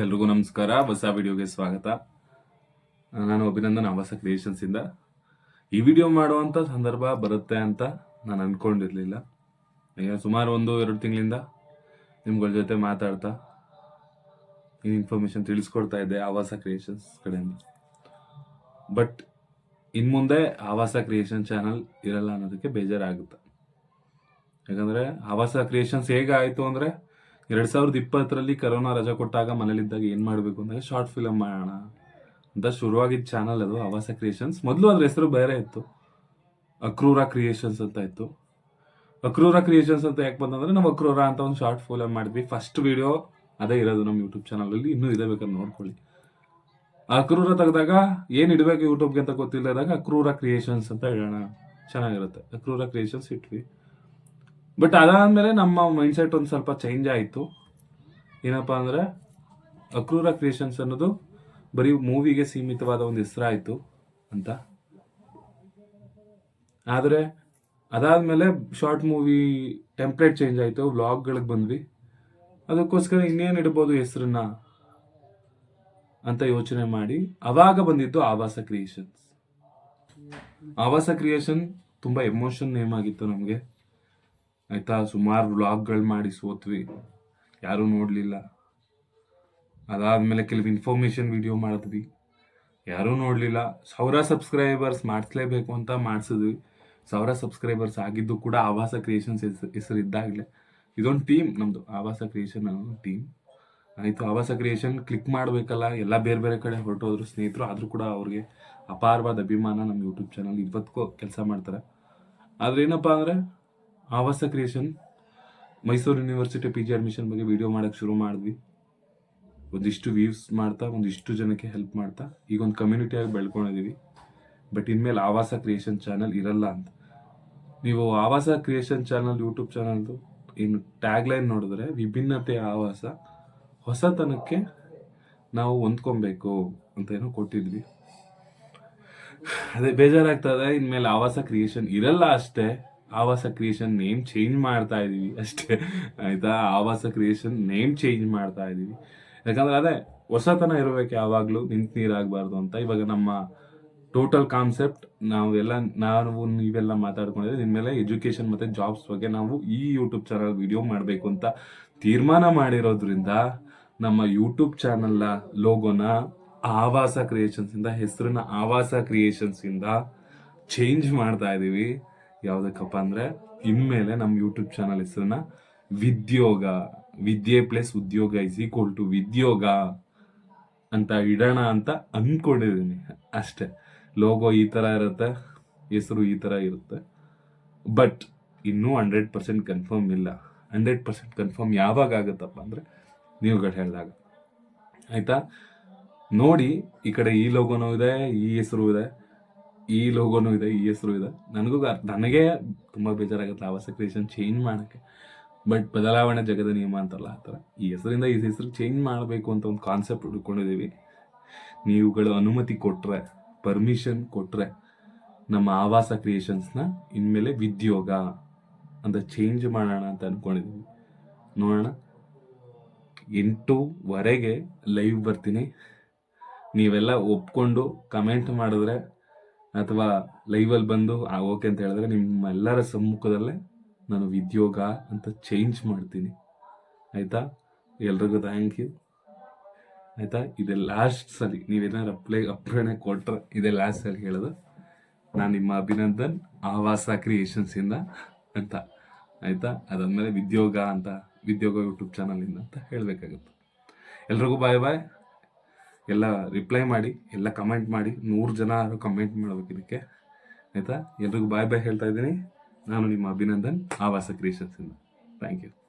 ಎಲ್ರಿಗೂ ನಮಸ್ಕಾರ. ಹೊಸ ವಿಡಿಯೋಗೆ ಸ್ವಾಗತ. ನಾನು ಅಭಿನಂದನ್, ಆವಾಸ ಕ್ರಿಯೇಷನ್ಸಿಂದ ಈ ವಿಡಿಯೋ ಮಾಡುವಂತ ಸಂದರ್ಭ ಬರುತ್ತೆ ಅಂತ ನಾನು ಅಂದ್ಕೊಂಡಿರಲಿಲ್ಲ ಈಗ ಸುಮಾರು ಒಂದು, ಎರಡು ತಿಂಗಳಿಂದ ನಿಮ್ಗಳ ಜೊತೆ ಮಾತಾಡ್ತಾ ಈ ಇನ್ಫಾರ್ಮೇಷನ್ ತಿಳಿಸ್ಕೊಡ್ತಾ ಇದ್ದೆ ಆವಾಸ ಕ್ರಿಯೇಷನ್ಸ್ ಕಡೆಯಿಂದ. ಬಟ್ ಇನ್ ಮುಂದೆ ಆವಾಸ ಕ್ರಿಯೇಷನ್ ಚಾನಲ್ ಇರಲ್ಲ ಅನ್ನೋದಕ್ಕೆ ಬೇಜಾರಾಗುತ್ತೆ. ಯಾಕಂದ್ರೆ ಆವಾಸ ಕ್ರಿಯೇಷನ್ಸ್ ಹೇಗಾಯಿತು ಅಂದ್ರೆ ಎರಡ್ ಸಾವಿರದ ಇಪ್ಪತ್ತರಲ್ಲಿ ಕರೋನಾ ರಜಾ ಕೊಟ್ಟಾಗ ಮನೇಲಿದ್ದಾಗ ಏನು ಮಾಡಬೇಕು ಅಂದ್ರೆ ಶಾರ್ಟ್ ಫಿಲಮ್ ಮಾಡೋಣ ಅಂತ ಶುರುವಾಗಿದ್ದ ಚಾನಲ್ ಅದು ಆವಾಸ ಕ್ರಿಯೇಷನ್ಸ್ ಮೊದಲು ಅದ್ರ ಹೆಸರು ಬೇರೆ ಇತ್ತು. ಅಕ್ರೂರ ಕ್ರಿಯೇಷನ್ಸ್ ಅಂತ ಇತ್ತು. ಅಕ್ರೂರ ಕ್ರಿಯೇಷನ್ಸ್ ಅಂತ ಯಾಕೆ ಬಂದಂದ್ರೆ ನಾವು ಅಕ್ರೂರ ಅಂತ ಒಂದು ಶಾರ್ಟ್ ಫಿಲಮ್ ಮಾಡಿದ್ವಿ. ಫಸ್ಟ್ ವಿಡಿಯೋ ಅದೇ ಇರೋದು ನಮ್ಮ ಯೂಟ್ಯೂಬ್ ಚಾನಲಲ್ಲಿ ಇನ್ನೂ ಇದೆ ಬೇಕಾದ್ರೆ ನೋಡ್ಕೊಳ್ಳಿ. ಅಕ್ರೂರ ತೆಗೆದಾಗ ಏನು ಇಡಬೇಕು ಯೂಟ್ಯೂಬ್ಗೆ ಅಂತ ಗೊತ್ತಿಲ್ಲದಾಗ ಅಕ್ರೂರ ಕ್ರಿಯೇಷನ್ಸ್ ಅಂತ ಹೇಳೋಣ. ಚೆನ್ನಾಗಿರುತ್ತೆ. ಅಕ್ರೂರ ಕ್ರಿಯೇಷನ್ಸ್ ಇಟ್ವಿ. ಬಟ್ ಅದಾದ್ಮೇಲೆ ನಮ್ಮ ಮೈಂಡ್ ಸೆಟ್ ಒಂದು ಸ್ವಲ್ಪ ಚೇಂಜ್ ಆಯಿತು. ಏನಪ್ಪ ಅಂದ್ರೆ ಅಕ್ರೂರ ಕ್ರಿಯೇಷನ್ಸ್ ಅನ್ನೋದು ಬರೀ ಮೂವಿಗೆ ಸೀಮಿತವಾದ ಒಂದು ಹೆಸರಾಯಿತು ಅಂತ. ಆದರೆ ಅದಾದ್ಮೇಲೆ ಶಾರ್ಟ್ ಮೂವಿ ಟೆಂಪ್ಲೇಟ್ ಚೇಂಜ್ ಆಯಿತು ವ್ಲಾಗ್ಗಳಿಗೆ ಬಂದ್ವಿ. ಅದಕ್ಕೋಸ್ಕರ ಇನ್ನೇನು ಇಡ್ಬೋದು ಹೆಸರನ್ನ ಅಂತ ಯೋಚನೆ ಮಾಡಿ ಅವಾಗ ಬಂದಿದ್ದು ಆವಾಸ ಕ್ರಿಯೇಷನ್ಸ್ ಆವಾಸ ಕ್ರಿಯೇಷನ್ ತುಂಬ ಎಮೋಷನ್ ನೇಮ್ ಆಗಿತ್ತು ನಮಗೆ. ಆಯ್ತಾ? ಸುಮಾರು ವ್ಲಾಗ್ಗಳು ಮಾಡಿ ಸೋತ್ವಿ. ಯಾರೂ ನೋಡಲಿಲ್ಲ. ಅದಾದಮೇಲೆ ಕೆಲವು ಇನ್ಫಾರ್ಮೇಶನ್ ವಿಡಿಯೋ ಮಾಡಿದ್ವಿ. ಯಾರೂ ನೋಡಲಿಲ್ಲ. ಸಾವಿರ ಸಬ್ಸ್ಕ್ರೈಬರ್ಸ್ ಮಾಡಿಸ್ಲೇಬೇಕು ಅಂತ ಮಾಡಿಸಿದ್ವಿ. ಸಾವಿರ ಸಬ್ಸ್ಕ್ರೈಬರ್ಸ್ ಆಗಿದ್ದು ಕೂಡ ಆವಾಸ ಕ್ರಿಯೇಷನ್ಸ್ ಹೆಸರು ಇದ್ದಾಗಲೇ ಇದೊಂದು ಟೀಮ್ ನಮ್ಮದು ಆವಾಸ ಕ್ರಿಯೇಷನ್ ಅನ್ನೋ ಟೀಮ್ ಆಯಿತು, ಆವಾಸ ಕ್ರಿಯೇಷನ್ ಕ್ಲಿಕ್ ಮಾಡಬೇಕಲ್ಲ. ಎಲ್ಲ ಬೇರೆ ಬೇರೆ ಕಡೆ ಹೊರಟೋದ್ರು ಸ್ನೇಹಿತರು. ಆದರೂ ಕೂಡ ಅವ್ರಿಗೆ ಅಪಾರವಾದ ಅಭಿಮಾನ ನಮ್ಮ ಯೂಟ್ಯೂಬ್ ಚಾನಲ್ ಇವತ್ತಿಗೂ ಕೆಲಸ ಮಾಡ್ತಾರೆ. ಆದ್ರೆ ಏನಪ್ಪ ಅಂದರೆ Aavasa creation Mysuru university P G admission ಬಗ್ಗೆ ವಿಡಿಯೋ ಮಾಡೋಕ್ಕೆ ಶುರು ಮಾಡಿದ್ವಿ. ಒಂದಿಷ್ಟು ವ್ಯೂಸ್ ಮಾಡ್ತಾ, ಒಂದಿಷ್ಟು ಜನಕ್ಕೆ ಹೆಲ್ಪ್ ಮಾಡ್ತಾ ಈಗ ಒಂದು ಕಮ್ಯುನಿಟಿಯಾಗಿ ಬೆಳ್ಕೊಂಡಿದ್ದೀವಿ ಬಟ್ ಇನ್ಮೇಲೆ ಆವಾಸ ಕ್ರಿಯೇಷನ್ ಚಾನಲ್ ಇರಲ್ಲ ಅಂತ. ನೀವು ಆವಾಸ ಕ್ರಿಯೇಷನ್ ಚಾನಲ್ ಯೂಟ್ಯೂಬ್ ಚಾನಲ್ದು ಏನು ಟ್ಯಾಗ್ ಲೈನ್ ನೋಡಿದ್ರೆ, ವಿಭಿನ್ನತೆ ಆವಾಸ, ಹೊಸತನಕ್ಕೆ ನಾವು ಹೊಂದ್ಕೊಬೇಕು ಅಂತ ಏನೋ ಕೊಟ್ಟಿದ್ವಿ. ಅದೇ ಬೇಜಾರಾಗ್ತದೆ ಇನ್ಮೇಲೆ ಆವಾಸ ಕ್ರಿಯೇಷನ್ ಇರಲ್ಲ ಅಷ್ಟೇ. ಆವಾಸ ಕ್ರಿಯೇಷನ್ ನೇಮ್ ಚೇಂಜ್ ಮಾಡ್ತಾ ಇದ್ದೀವಿ ಅಷ್ಟೇ. ಆಯಿತಾ? ಆವಾಸ ಕ್ರಿಯೇಷನ್ ನೇಮ್ ಚೇಂಜ್ ಮಾಡ್ತಾ ಇದ್ದೀವಿ ಯಾಕಂದ್ರೆ ಅದೇ ಹೊಸತನ ಇರಬೇಕು ಯಾವಾಗಲೂ, ನಿಂತು ನೀರಾಗಬಾರ್ದು ಅಂತ. ಇವಾಗ ನಮ್ಮ ಟೋಟಲ್ ಕಾನ್ಸೆಪ್ಟ್ ನಾವೆಲ್ಲ, ನಾವು ನೀವೆಲ್ಲ ಮಾತಾಡ್ಕೊಂಡಿದ್ರೆ ಮೇಲೆ ಎಜುಕೇಷನ್ ಮತ್ತು ಜಾಬ್ಸ್ ಬಗ್ಗೆ ನಾವು ಈ ಯೂಟ್ಯೂಬ್ ಚಾನಲ್ ವಿಡಿಯೋ ಮಾಡಬೇಕು ಅಂತ ತೀರ್ಮಾನ ಮಾಡಿರೋದ್ರಿಂದ ನಮ್ಮ ಯೂಟ್ಯೂಬ್ ಚಾನಲ್ನ ಲೋಗೋನ ಆವಾಸ ಕ್ರಿಯೇಷನ್ಸಿಂದ ಹೆಸರನ್ನ ಆವಾಸ ಕ್ರಿಯೇಷನ್ಸಿಂದ ಚೇಂಜ್ ಮಾಡ್ತಾ ಇದೀವಿ. ಯಾವ್ದಕ್ಕಪ್ಪ ಅಂದ್ರೆ ಇನ್ಮೇಲೆ ನಮ್ಮ ಯೂಟ್ಯೂಬ್ ಚಾನಲ್ ಹೆಸರನ್ನ ವಿದ್ಯೋಗ, ವಿದ್ಯೆ ಪ್ಲಸ್ ಉದ್ಯೋಗ ಇಸ್ ಈಕ್ವಲ್ ಟು ವಿದ್ಯೋಗ ಅಂತ ಇಡೋಣ ಅಂತ ಅಂದ್ಕೊಂಡಿದ್ದೀನಿ ಅಷ್ಟೇ. ಲೋಗೋ ಈ ತರ ಇರುತ್ತೆ, ಹೆಸರು ಈ ತರ ಇರುತ್ತೆ. ಬಟ್ ಇನ್ನೂ ಹಂಡ್ರೆಡ್ ಪರ್ಸೆಂಟ್ ಕನ್ಫರ್ಮ್ ಇಲ್ಲ. ಹಂಡ್ರೆಡ್ ಪರ್ಸೆಂಟ್ ಕನ್ಫರ್ಮ್ ಯಾವಾಗ ಆಗುತ್ತಪ್ಪ ಅಂದ್ರೆ ನೀವುಗಳು ಹೇಳಿದಾಗ. ಆಯ್ತಾ? ನೋಡಿ, ಈ ಕಡೆ ಈ ಲೋಗೋನೂ ಇದೆ, ಈ ಹೆಸರು ಇದೆ. ಈ ಲೋಗೋನು ಇದೆ, ಈ ಹೆಸರು ಇದೆ. ನನಗೂ ನನಗೆ ತುಂಬ ಬೇಜಾರಾಗುತ್ತೆ ಆವಾಸ ಕ್ರಿಯೇಷನ್ ಚೇಂಜ್ ಮಾಡೋಕ್ಕೆ. ಬಟ್ ಬದಲಾವಣೆ ಜಗದ ನಿಯಮ ಅಂತಲ್ಲ ಆ ಥರ. ಈ ಹೆಸರಿಂದ ಈ ಹೆಸರು ಚೇಂಜ್ ಮಾಡಬೇಕು ಅಂತ ಒಂದು ಕಾನ್ಸೆಪ್ಟ್ ಹುಡ್ಕೊಂಡಿದ್ದೀವಿ. ನೀವುಗಳು ಅನುಮತಿ ಕೊಟ್ಟರೆ ಪರ್ಮಿಷನ್ ಕೊಟ್ಟರೆ ನಮ್ಮ ಆವಾಸ ಕ್ರಿಯೇಷನ್ಸ್ನ ಇನ್ಮೇಲೆ ವಿದ್ಯೋಗ ಅಂತ ಚೇಂಜ್ ಮಾಡೋಣ ಅಂತ ಅಂದ್ಕೊಂಡಿದ್ದೀವಿ ನೋಡೋಣ. ಎಂಟುವರೆಗೆ ಲೈವ್ ಬರ್ತೀನಿ. ನೀವೆಲ್ಲ ಒಪ್ಕೊಂಡು ಕಮೆಂಟ್ ಮಾಡಿದ್ರೆ ಅಥವಾ ಲೈವಲ್ಲಿ ಬಂದು ಓಕೆ ಅಂತ ಹೇಳಿದ್ರೆ ನಿಮ್ಮೆಲ್ಲರ ಸಮ್ಮುಖದಲ್ಲೇ ನಾನು ವಿದ್ಯೋಗ ಅಂತ ಚೇಂಜ್ ಮಾಡ್ತೀನಿ. ಆಯ್ತಾ? ಎಲ್ರಿಗೂ ಥ್ಯಾಂಕ್ ಯು ಆಯ್ತಾ? ಇದೆ ಲಾಸ್ಟ್ ಸಲ, ನೀವೇನಾದ್ರು ಅಪ್ಲೈ ಅಪ್ರೇಣೆ ಕೊಟ್ರೆ ಇದೆ ಲಾಸ್ಟ್ ಸಲ ಹೇಳೋದು. ನಾನು ನಿಮ್ಮ ಅಭಿನಂದನ್, ಆವಾಸ ಕ್ರಿಯೇಷನ್ಸ್ ಇಂದ ಅಂತ. ಆಯ್ತಾ? ಅದಾದ್ಮೇಲೆ ವಿದ್ಯೋಗ ಅಂತ, ವಿದ್ಯೋಗ ಯೂಟ್ಯೂಬ್ ಚಾನಲಿಂದ ಅಂತ ಹೇಳಬೇಕಾಗುತ್ತೆ. ಎಲ್ರಿಗೂ ಬಾಯ್ ಬಾಯ್ ಎಲ್ಲ ರಿಪ್ಲೈ ಮಾಡಿ, ಎಲ್ಲ ಕಮೆಂಟ್ ಮಾಡಿ, ನೂರು ಜನ ಕಮೆಂಟ್ ಮಾಡ್ಬೇಕು ಇದಕ್ಕೆ. ಆಯಿತಾ? ಎಲ್ರಿಗೂ ಬಾಯ್ ಬಾಯ್ ಹೇಳ್ತಾ ಇದ್ದೀನಿ. ನಾನು ನಿಮ್ಮ ಅಭಿನಂದನ್, ಆವಾಸ ಕ್ರಿಯೇಷನ್ಸಿಂದ ಥ್ಯಾಂಕ್ ಯು